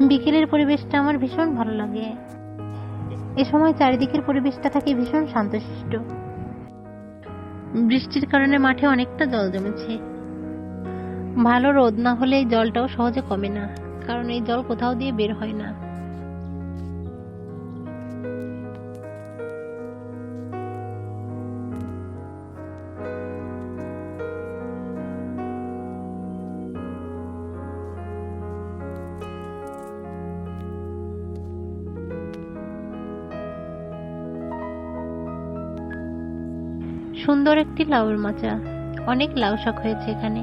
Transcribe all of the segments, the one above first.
বিকেলের পরিবেশটা আমার ভীষণ ভালো লাগে। এ সময় চারিদিকের পরিবেশটা থাকে ভীষণ শান্তশিষ্ট। বৃষ্টির কারণে মাঠে অনেকটা জল জমেছে। ভালো রোদ না হলে এই জলটাও সহজে কমে না, কারণ এই জল কোথাও দিয়ে বের হয় না। সুন্দর একটি লাউর মাচা অনেক লাউ শাক হয়েছে এখানে।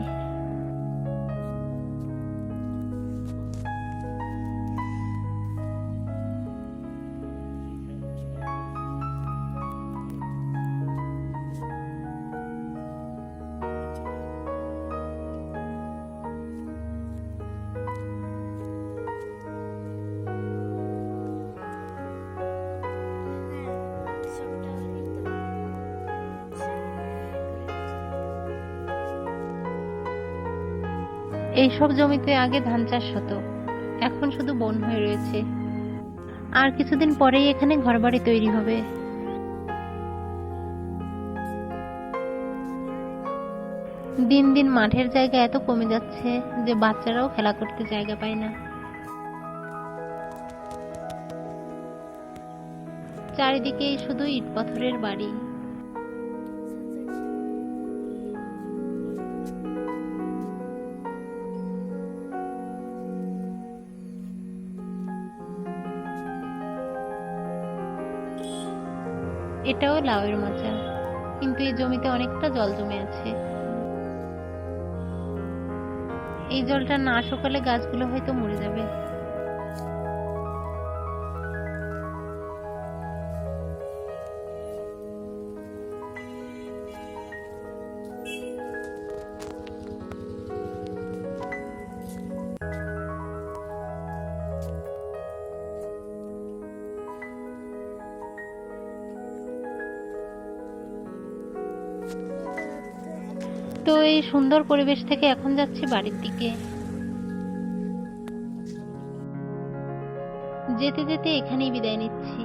এইসব জমিতে আগে ধান চাষ হতো। এখন শুধু বন হয়ে রয়েছে। আর কিছুদিন পরেই এখানে ঘরবাড়ি তৈরি হবে। দিন দিন মাঠের জায়গা এত কমে যাচ্ছে যে বাচ্চারাও খেলা করতে জায়গা পায় না। চারিদিকেই শুধু ইট পাথরের বাড়ি। এটাও লাউয়ের মাচা কিন্তু এই জমিতে অনেকটা জল জমে আছে। এই জলটা না শুকালে গাছগুলো হয়তো মরে যাবে। তো এই সুন্দর পরিবেশ থেকে এখন যাচ্ছি বাড়ির দিকে। যেতে যেতে এখানেই বিদায় নিচ্ছি।